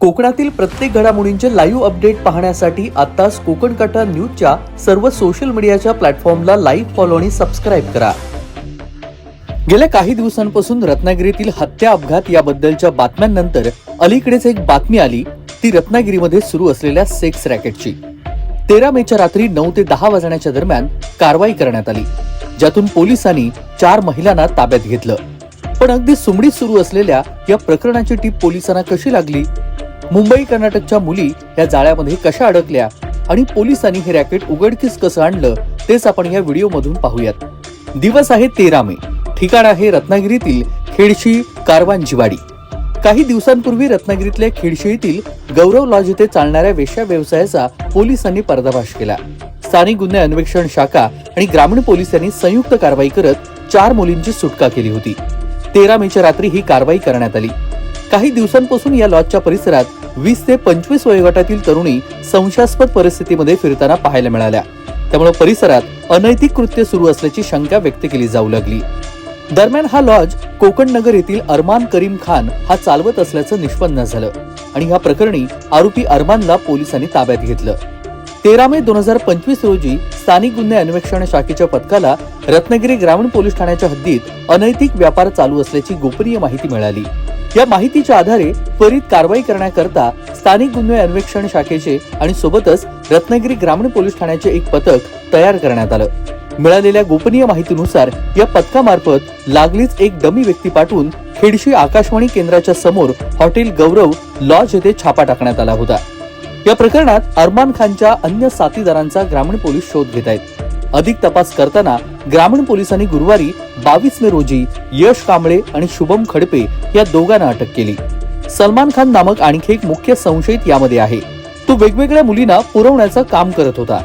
कोकणातील प्रत्येक घडामोडींचे लाईव्ह अपडेट पाहण्यासाठी आताच कोकण कटा न्यूजच्या सर्व सोशल मीडियाच्या प्लॅटफॉर्मला लाईव्ह फॉलो आणि सबस्क्राईब करा. गेल्या काही दिवसांपासून रत्नागिरीतील हत्या अपघात याबद्दलच्या बातम्यांनंतर अलीकडेच एक बातमी आली. ती रत्नागिरीमध्ये सुरू असलेल्या सेक्स रॅकेटची तेरा मेच्या रात्री नऊ ते दहा वाजण्याच्या दरम्यान कारवाई करण्यात आली. ज्यातून पोलिसांनी चार महिलांना ताब्यात घेतलं. पण अगदी सुमडीत सुरू असलेल्या या प्रकरणाची टीप पोलिसांना कशी लागली? मुंबई कर्नाटकच्या मुली या जाळ्यामध्ये कशा अडकल्या आणि पोलिसांनी हे रॅकेट उघडकीस कसं आणलं तेच आपण या व्हिडिओमधून पाहूयात. दिवस आहे तेरा मे. ठिकाण आहे रत्नागिरीतील खेडशी कारवांजीवाडी काही दिवसांपूर्वी रत्नागिरीतल्या खेडशीतील गौरव लॉज येथे चालणाऱ्या वेश्या व्यवसायाचा पोलिसांनी पर्दाभाश केला. स्थानिक गुन्हे अन्वेषण शाखा आणि ग्रामीण पोलिसांनी संयुक्त कारवाई करत चार मुलींची सुटका केली होती. तेरा मेच्या रात्री ही कारवाई करण्यात आली. काही दिवसांपासून या लॉजच्या परिसरात वीस ते पंचवीस वयोगटातील तरुणी संशयास्पद परिस्थितीमध्ये फिरताना पाहायला मिळाल्या. त्यामुळे परिसरात अनैतिक कृत्य सुरू असल्याची शंका व्यक्त केली जाऊ लागली. दरम्यान हा लॉज कोकण नगर येथील अरमान करीम खान हा चालवत असल्याचं निष्पन्न झालं आणि या प्रकरणी आरोपी अरमानला पोलिसांनी ताब्यात घेतलं. तेरा मे दोन हजार पंचवीस रोजी स्थानिक गुन्हे अन्वेषण शाखेच्या पथकाला रत्नागिरी ग्रामीण पोलीस ठाण्याच्या हद्दीत अनैतिक व्यापार चालू असल्याची गोपनीय माहिती मिळाली. या माहितीच्या आधारे त्वरित कारवाई करण्याकरता स्थानिक गुन्हे अन्वेषण शाखेचे आणि सोबतच रत्नागिरी ग्रामीण पोलीस ठाण्याचे एक पथक तयार करण्यात आलं. मिळालेल्या गोपनीय माहितीनुसार या पथकामार्फत लागलीच एक डमी व्यक्ती पाठवून खेडशी आकाशवाणी केंद्राच्या समोर हॉटेल गौरव लॉज येथे छापा टाकण्यात आला होता. या प्रकरणात अरमान खानच्या अन्य साथीदारांचा ग्रामीण पोलीस शोध घेत आहेत. अधिक तपास करताना ग्रामीण पोलिसांनी गुरुवारी बावीस मे रोजी यश कांबळे आणि शुभम खडपे या दोघांना अटक केली. सलमान खान नामक आणखी एक मुख्य संशयित यामध्ये आहे. तो वेगवेगळ्या मुलींना पुरवण्याचं काम करत होता.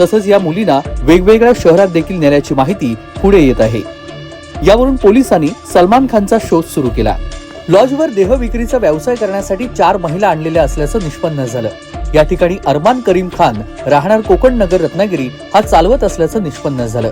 तसंच या मुलींना वेगवेगळ्या शहरात देखील नेल्याची माहिती पुढे येत आहे. यावरून पोलिसांनी सलमान खानचा शोध सुरू केला. लॉजवर देह विक्रीचा व्यवसाय करण्यासाठी चार महिला आणलेल्या असल्याचं निष्पन्न झालं. या ठिकाणी अरमान करीम खान राहणार कोकण नगर रत्नागिरी हा चालवत असल्याचं निष्पन्न झालं.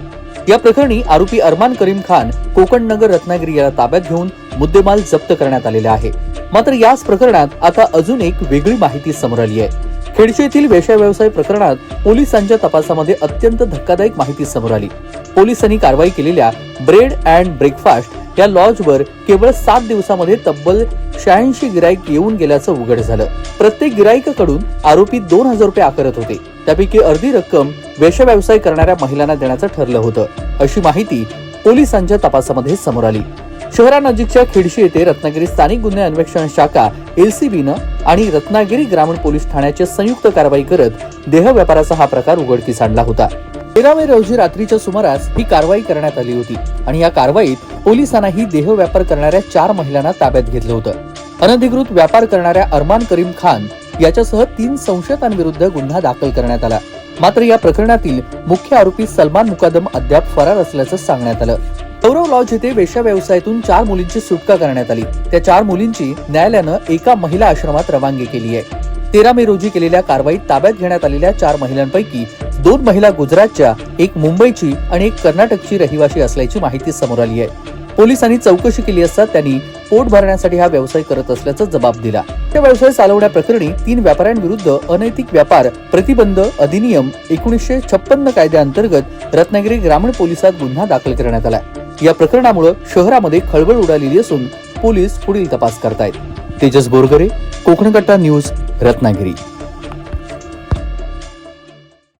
या प्रकरणी आरोपी अरमान करीम खान कोकण नगर रत्नागिरी याला ताब्यात घेऊन मुद्देमाल जप्त करण्यात आलेला आहे. मात्र याच प्रकरणात आता अजून एक वेगळी माहिती समोर आली आहे. खेडशी येथील वेश्या व्यवसाय प्रकरणात पोलिसांच्या तपासामध्ये अत्यंत धक्कादायक माहिती समोर आली. पोलिसांनी कारवाई केलेल्या ब्रेड अँड ब्रेकफास्ट या लॉजवर केवळ सात दिवसामध्ये तब्बल शहाऐंशी गिराईक येऊन गेल्याचं उघड झालं. प्रत्येक गिराईकाकडून आरोपी दोन हजार रुपये आकारत होते. त्यापैकी अर्धी रक्कम वेश व्यवसाय करणाऱ्या महिलांना देण्याचं ठरलं होतं. अशी माहिती पोलिसांच्या तपासामध्ये समोर आली. शहरानजीकच्या खेडशी येथे रत्नागिरी स्थानिक गुन्हे अन्वेषण शाखा एलसीबीनं आणि रत्नागिरी ग्रामीण पोलीस ठाण्याचे संयुक्त कारवाई करत देह व्यापाराचा हा प्रकार उघडकीस आणला होता. तेरा रोजी रात्रीच्या सुमारास ही कारवाई करण्यात आली होती. आणि या कारवाईत पोलिसांनाही देह व्यापार करणाऱ्या चार महिलांना ताब्यात घेतलं होतं. अनधिकृत व्यापार करणाऱ्या अरमान करीम खान याच्यासह तीन संशयितांविरुद्ध गुन्हा दाखल करण्यात आला. मात्र या प्रकरणातील मुख्य आरोपी सलमान मुकादम अद्याप फरार असल्याचं सांगण्यात आलं. गौरव लॉज येथे वेश्या व्यवसायातून चार मुलींची सुटका करण्यात आली. त्या चार मुलींची न्यायालयानं एका महिला आश्रमात रवानगी केली आहे. तेरा मे रोजी केलेल्या कारवाईत ताब्यात घेण्यात आलेल्या चार महिलांपैकी दोन महिला गुजरातच्या एक मुंबईची आणि एक कर्नाटकची रहिवाशी असल्याची माहिती समोर आली आहे. पोलिसांनी चौकशी केली असता त्यांनी पोट भरण्यासाठी हा व्यवसाय करत असल्याचा जबाब दिला. त्या व्यवसाय चालवण्याप्रकरणी तीन व्यापाऱ्यांविरुद्ध अनैतिक व्यापार प्रतिबंध अधिनियम एकोणीसशे छप्पन्न कायद्याअंतर्गत रत्नागिरी ग्रामीण पोलिसात गुन्हा दाखल करण्यात आला या प्रकरणामुळे शहरामध्ये खळबळ उडालेली असून पोलीस पुढील तपास करतायत. तेजस बोरगरे कोकण कट्टा न्यूज रत्नागिरी